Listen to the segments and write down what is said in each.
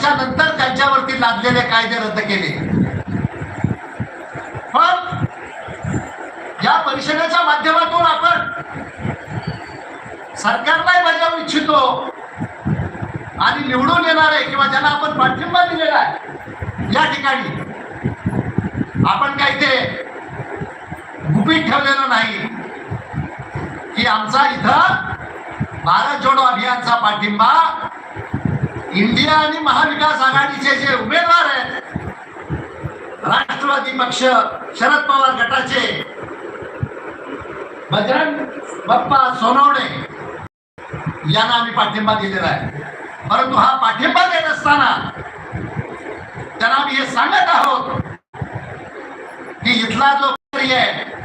त्याच्यानंतर त्यांच्यावरती लादलेले कायदे रद्द केले. पण या परिषदेच्या माध्यमातून आपण सरकारलाही बजावू इच्छितो आणि निवडून येणार आहे किंवा ज्यांना आपण पाठिंबा दिलेला आहे या ठिकाणी आपण काही ते गुपित ठेवलेलं नाही की आमचा इथं भारत जोडो अभियानचा पाठिंबा इंडिया आणि महाविकास आघाडीचे जे उमेदवार आहेत राष्ट्रवादी पक्ष शरद पवार गटाचे बजरंग बाप्पा सोनवणे यांना आम्ही पाठिंबा दिलेला आहे. परंतु हा पाठिंबा देत असताना त्यांना आम्ही हे सांगत आहोत की इथला जो आहे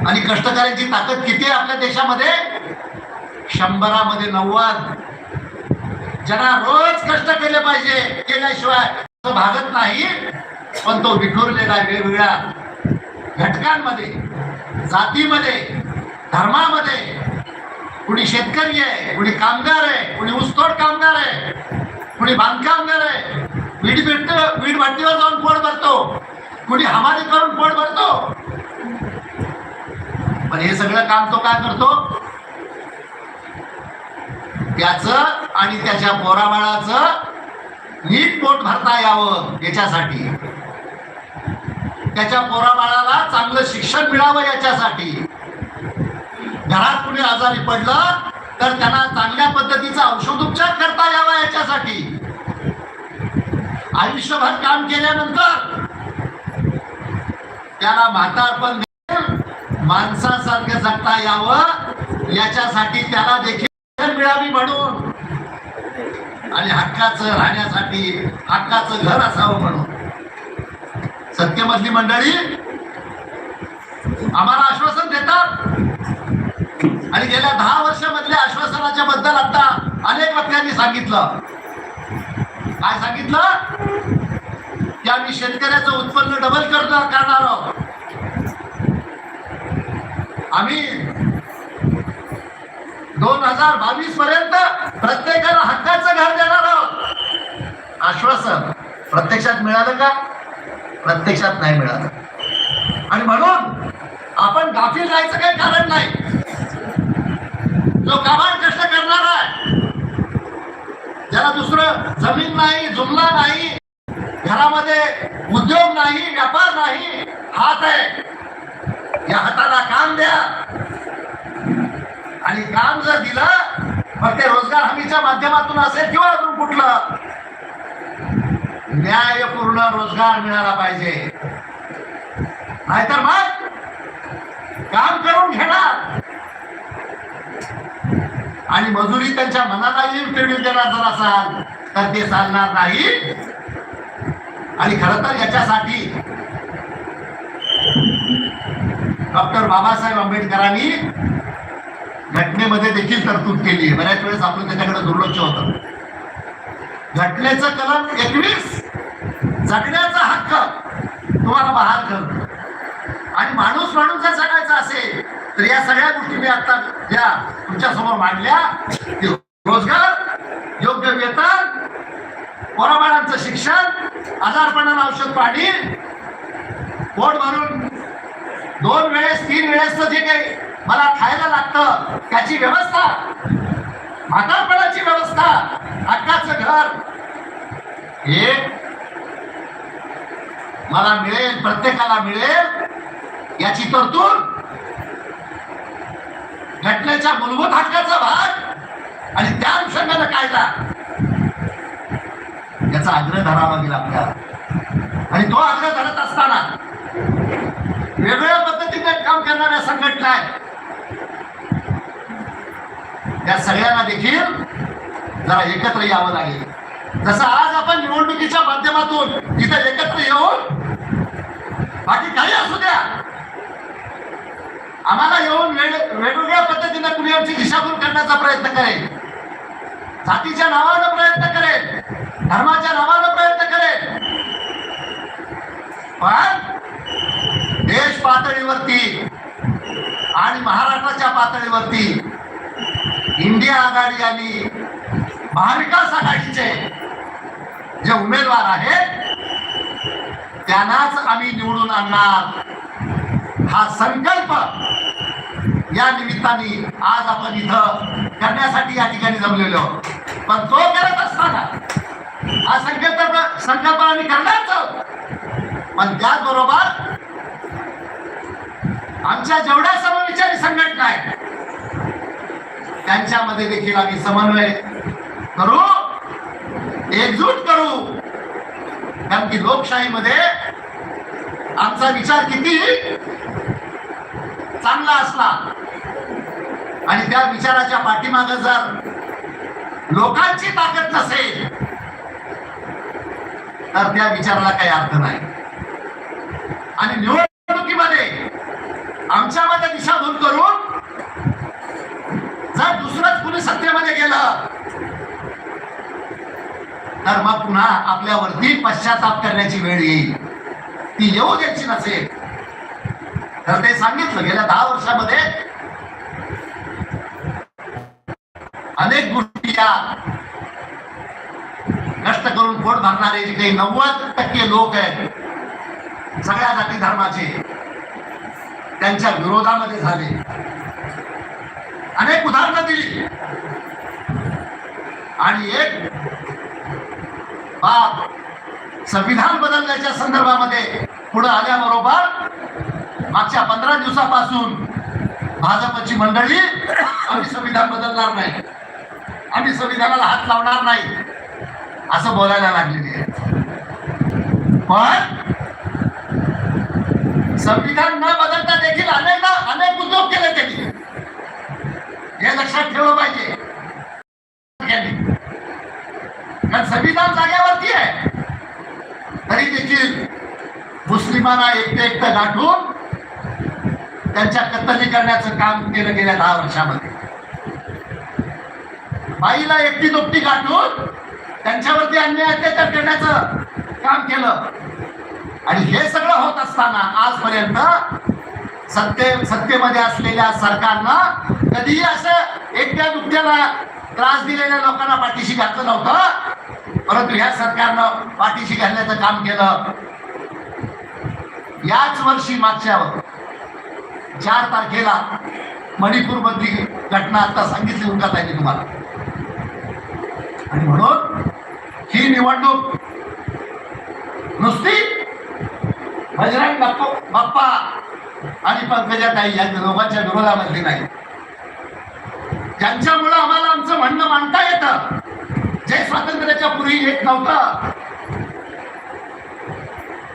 आणि कष्टकऱ्यांची ताकद किती आहे आपल्या देशामध्ये? शंभरामध्ये नव्वद. ज्यांना रोज कष्ट केले पाहिजे केल्याशिवाय तो भागत नाही पण तो विखुरलेला आहे वेगवेगळ्या घटकांमध्ये जातीमध्ये धर्मामध्ये कुणी शेतकरी आहे कुणी कामगार आहे कुणी ऊसतोड कामगार आहे कुणी बांधकामगार आहे वीट भेटत वीट भट्टीवर जाऊन पोट भरतो कुणी हमाली करून पोट भरतो. पण हे सगळं काम तो काय करतो? त्याच आणि त्याच्या पोराबाळाचं नीट पोट भरता यावं याच्यासाठी. त्याच्या पोराबाळाला चांगलं शिक्षण मिळावं याच्यासाठी. घरात कुणी आजारी पडलं तर त्यांना चांगल्या पद्धतीचा औषधोपचार करता यावा याच्यासाठी. आयुष्यभर काम केल्यानंतर त्याला म्हातारपण माणसासारखं जगता यावं याच्यासाठी त्याला देखील मिळावी म्हणून. आणि हक्काचं राहण्यासाठी हक्काचं घर असावं म्हणून. सत्यमधली मंडळी आम्हाला आश्वासन देतात. आणि गेल्या दहा वर्षामधल्या आश्वासनाच्या बद्दल आता अनेक वक्त्यांनी सांगितलं. काय सांगितलं? की आम्ही शेतकऱ्याचं उत्पन्न डबल करतो करणार आहोत. आम्ही दोन हजार बावीस पर्यंत प्रत्येकाला हक्काचं घर देणार आहोत. आश्वासन. प्रत्यक्षात मिळालं का? प्रत्यक्षात नाही मिळालं. आणि म्हणून आपण गाफील राहायचं काही कारण नाही. जो कामात कष्ट करणार आहे ज्याला दुसरं जमीन नाही जुमला नाही घरामध्ये उद्योग नाही व्यापार नाही हात आहे. या हाताला काम द्या. जर दिला मग ते रोजगार हमीच्या माध्यमातून असेल किंवा अजून कुठलं? न्यायपूर्ण रोजगार मिळाला पाहिजे. नाहीतर मग काम करून घेणार. आणि मजुरी त्यांच्या मनाला येईल देणार जर असाल तर ते चालणार नाही. आणि खर तर याच्यासाठी डॉक्टर बाबासाहेब आंबेडकरांनी घटनेमध्ये देखील तरतूद केली आहे. बऱ्याच वेळेस आपलं त्याच्याकडे दुर्लक्ष होतं. घटनेचं कलम एकवीस. जगण्याचा हक्क. तुम्हाला बहाल करत. आणि माणूस माणूस जर जगायचा असेल तर या सगळ्या गोष्टी मी आता या तुमच्यासमोर मांडल्या. रोजगार योग्य वेतन पोराबाळांचं शिक्षण आजारपणाला औषध पाणी पोट भरून दोन वेळेस तीन वेळेस जे काही मला खायला लागतं. त्याची व्यवस्था. म्हातारपणाची व्यवस्था. हक्काचं घर. हे मला मिळेल प्रत्येकाला मिळेल याची तरतूद. घटनेच्या मूलभूत हक्काचा भाग आणि त्या अनुषंगाने कायदा. याचा आग्रह धरावा गेला आपल्याला. आणि तो आग्रह धरत असताना वेगवेगळ्या पद्धतीने काम करणाऱ्या संघटना आहेत. त्या सगळ्यांना देखील जरा एकत्र यावं लागेल. जसं आज आपण निवडणुकीच्या माध्यमातून इथं एकत्र येऊन बाकी काही असू द्या. आम्हाला येऊन वेगवेगळ्या पद्धतीने कुणी आमची दिशाभूल करण्याचा प्रयत्न करेल. जातीच्या नावानं प्रयत्न करेल. धर्माच्या नावानं प्रयत्न करेल. पण देश पातळीवरती आणि महाराष्ट्राच्या पातळीवरती इंडिया आघाडी आणि महाविकास आघाडीचे जे उमेदवार आहेत त्यांनाच आम्ही निवडून आणणार हा संकल्प या निमित्ताने आज आपण इथं करण्यासाठी या ठिकाणी जमलेलो पण तो करत असताना हा संकल्प संकल्प आम्ही करणारच आहोत. पण त्याचबरोबर आमच्या जेवढ्या समविचारी संघटना आहेत त्यांच्यामध्ये देखील आम्ही समन्वय करू. एकजूट करू. कारण की लोकशाहीमध्ये आमचा विचार किती चांगला असला आणि त्या विचाराच्या पाठीमागे जर लोकांची ताकद नसेल तर त्या विचाराला काही अर्थ नाही. आणि निवड आमच्यामध्ये दिशाभूल करून जर दुसरंच कुणी सत्तेमध्ये गेलं तर मग पुन्हा आपल्यावरती पश्चाताप करण्याची वेळ येईल. ती येऊ द्यायची नसेल. तर ते सांगितलं गेल्या दहा वर्षामध्ये अनेक गोष्टी या कष्ट करून पोट भरणारे जे काही नव्वद टक्के लोक आहेत सगळ्या जाती धर्माचे त्यांच्या विरोधामध्ये झाले. अनेक उदाहरणं दिली. आणि एक बाब संविधान बदलण्याच्या संदर्भामध्ये पुढे आल्याबरोबर मागच्या पंधरा दिवसापासून भाजपची मंडळी आम्ही संविधान बदलणार नाही. आम्ही संविधानाला हात लावणार नाही. असं बोलायला लागलेली आहे पण संविधान न बदलता देखील अनेकदा अनेक उद्योग केले त्यांनी. हे लक्षात ठेवलं पाहिजे. कारण संविधान जागेवरती आहे. तरी देखील मुस्लिमांना एकटे एकटं गाठून त्यांच्या कत्तली करण्याचं काम केलं गेल्या दहा वर्षामध्ये. बाईला एकटी दोपटी गाठून त्यांच्यावरती अन्याय अत्याचार करण्याचं काम केलं. आणि हे सगळं होत असताना आजपर्यंत सत्ते सत्तेमध्ये असलेल्या सरकारनं कधीही असं एकट्या दुकट्याला त्रास दिलेल्या लोकांना पाठीशी घातलं नव्हतं. परंतु ह्या सरकारनं पाठीशी घालण्याचं काम केलं. याच वर्षी मागच्या चार तारखेला मणिपूर मधली घटना आता सांगितली उका त्यांनी तुम्हाला. आणि म्हणून ही निवडणूक नुसती बजरंग बाप्पा बाप्पा आणि पंकजाताई या दोघांच्या विरोधामधली नाही. ज्यांच्यामुळं आम्हाला आमचं म्हणणं मांडता येतं जे स्वातंत्र्याच्या पूर्वी येत नव्हतं.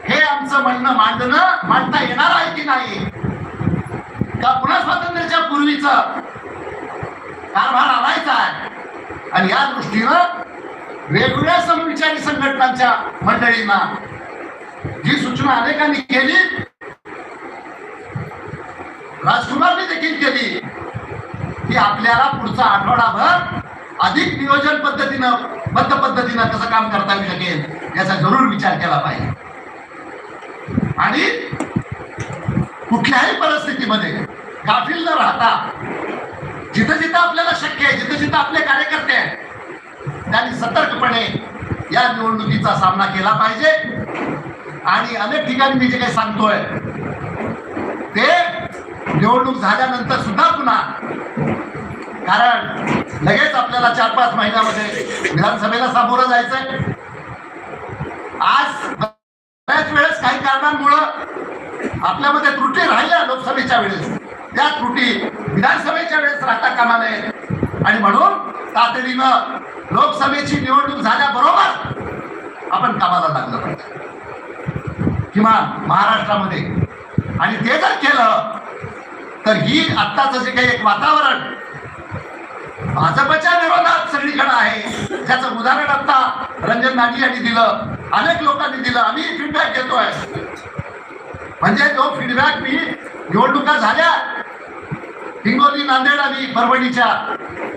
हे आमचं म्हणणं मांडणं मांडता येणार आहे की नाही? का पुन्हा स्वातंत्र्याच्या पूर्वीच कारभार आणायचा आहे? आणि या दृष्टीनं वेगवेगळ्या समविचारी संघटनांच्या मंडळींना जी सूचना अनेकांनी केली राजकुमारने देखील केली की आपल्याला पुढचा आठवडाभर अधिक नियोजन पद्धतीनं बद्ध पद्धतीनं कसं काम करता येऊ शकेल याचा जरूर विचार केला पाहिजे. आणि कुठल्याही परिस्थितीमध्ये गाफील न राहता जिथं जिथं आपल्याला शक्य आहे जिथं जिथं आपले कार्यकर्ते आहेत त्यांनी सतर्कपणे या निवडणुकीचा सामना केला पाहिजे. आणि अनेक ठिकाणी मी जे काही सांगतोय ते निवडणूक झाल्यानंतर सुद्धा पुन्हा कारण लगेच आपल्याला चार पाच महिन्यामध्ये विधानसभेला सामोरं जायचंय. आज बऱ्याच वेळेस काही कारणांमुळं आपल्यामध्ये त्रुटी राहिल्या लोकसभेच्या वेळेस. त्या त्रुटी विधानसभेच्या वेळेस राहता कामा नये. आणि म्हणून तातडीनं लोकसभेची निवडणूक झाल्याबरोबर आपण कामाला लागलं पाहिजे. किमान महाराष्ट्रामध्ये. आणि ते जर केलं तर ही आत्ताचं जे काही एक वातावरण भाजपच्या विरोधात सगळीकडे आहे. त्याचं उदाहरण आता रंजन नागी यांनी दिलं. अनेक लोकांनी दिलं. आम्ही फीडबॅक घेतोय म्हणजे तो फीडबॅक मी निवडणुका झाल्या. हिंगोली नांदेड आणि परभणीच्या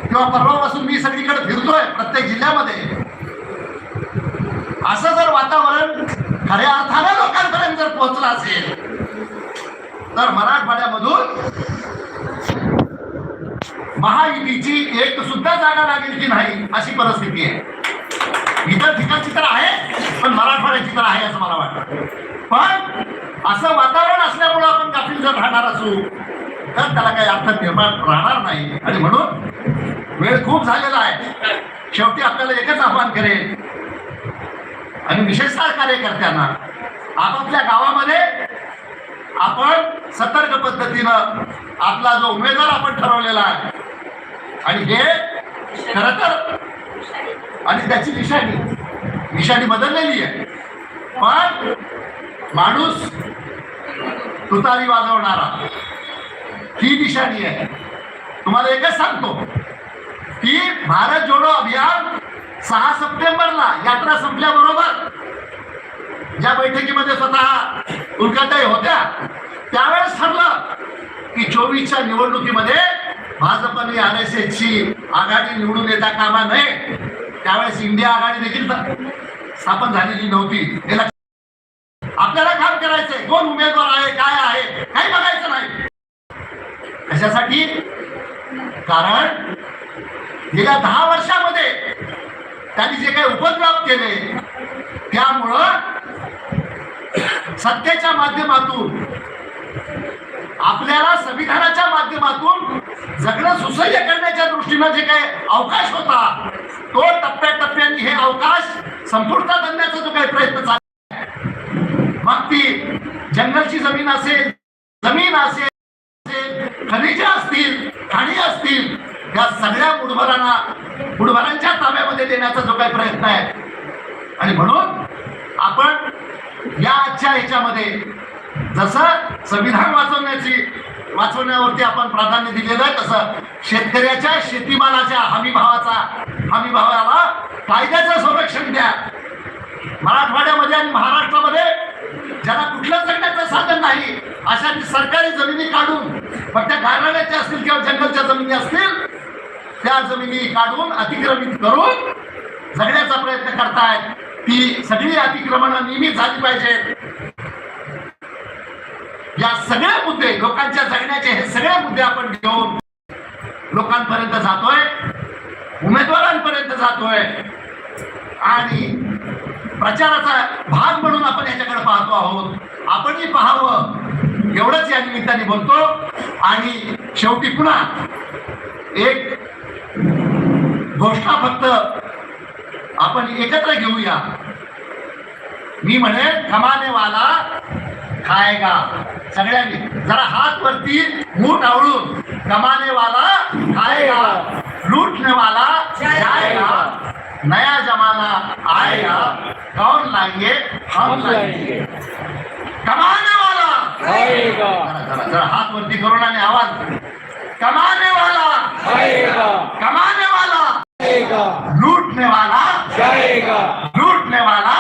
किंवा परवापासून मी सगळीकडे फिरतोय प्रत्येक जिल्ह्यामध्ये. असं जर वातावरण खऱ्या अर्थानं लोकांपर्यंत जर पोहोचलं असेल तर मराठवाड्यामधून महायुतीची एक सुद्धा जागा लागेल की नाही अशी परिस्थिती आहे. इतर ठिकाणची तर आहे पण मराठवाड्याची तर आहे असं मला वाटतं. पण असं वातावरण असल्यामुळं आपण गाफील जर राहणार असू तर त्याला काही अर्थ निर्माण राहणार नाही. आणि म्हणून वेळ खूप झालेला आहे. शेवटी आपल्याला एकच आव्हान करेल. आणि विशेषतः कार्यकर्त्यांना आपापल्या गावामध्ये आपण सतर्क पद्धतीनं आपला जो उमेदवार आपण ठरवलेला आहे आणि हे खर तर आणि त्याची निशाणी. निशाणी बदललेली आहे. पण माणूस तुतारी वाजवणारा. ही निशाणी आहे. तुम्हाला एकच सांगतो. की भारत जोडो अभियान सहा सप्टेंबरला यात्रा संपल्याबरोबर ज्या बैठकीमध्ये स्वतः उलकाताई होत्या त्यावेळेस ठरलं की चोवीसच्या निवडणुकीमध्ये भाजपने आर एस एसची आघाडी निवडून येता कामा नये. त्यावेळेस इंडिया आघाडी देखील स्थापन झालेली नव्हती. हे आपल्याला काम करायचंय. कोण उमेदवार आहे काय आहे काही बघायचं नाही. कशासाठी? कारण गेल्या दहा वर्षामध्ये त्यांनी जे काही उपद्रव केले त्यामुळं सत्तेच्या माध्यमातून आपल्याला संविधानाच्या माध्यमातून जगणं सुसह्य करण्याच्या दृष्टीनं जे काही अवकाश होता तो टप्प्याटप्प्याने हे अवकाश संपुष्टात आणण्याचा जो काही प्रयत्न चालला आहे, मग ती जंगलची जमीन असेल जमीन असेल असेल, खनिजे असतील खाणी असतील या सगळ्या मुठभरांना मुठभरांच्या ताब्यामध्ये देण्याचा जो काही प्रयत्न आहे. आणि म्हणून आपण या आजच्या ह्याच्यामध्ये जसं संविधान वाचवण्याची वाचवण्यावरती आपण प्राधान्य दिलेलं आहे तसं शेतकऱ्याच्या शेतीमालाच्या हमीभावाचा हमीभावाला कायद्याचं संरक्षण द्या. मराठवाड्यामध्ये आणि महाराष्ट्रामध्ये ज्याला कुठलं जगण्याचं साधन नाही अशा सरकारी जमिनी काढून फक्त घराण्याच्या असतील किंवा जंगलच्या जमिनी असतील त्या जमिनी काढून अतिक्रमित करून जगण्याचा प्रयत्न करतायत. ती सगळी अतिक्रमणं नियमित झाली पाहिजेत. या सगळ्या मुद्दे लोकांच्या जगण्याचे हे सगळे मुद्दे आपण घेऊन लोकांपर्यंत जातोय उमेदवारांपर्यंत जातोय. आणि प्रचाराचा भाग म्हणून आपण याच्याकडे पाहतो आहोत. आपणही पाहावं. एवढंच या निमित्ताने बोलतो. आणि शेवटी पुन्हा एक घोषणा फक्त आपण एकत्र घेऊया. मी म्हणे कमानेवाला खाएगा सगळ्यांनी जरा हात वरती मूठ आवळून. कमानेवाला खाएगा लूटनेवाला जाएगा नया जमाना आएगा कौन लाएंगे? हम लाएंगे. कमानेवाला! जरा जरा हात वरती करून आणि आवाज. कमानेवाला! कमानेवाला! लूटनेवाला! लूटनेवाला!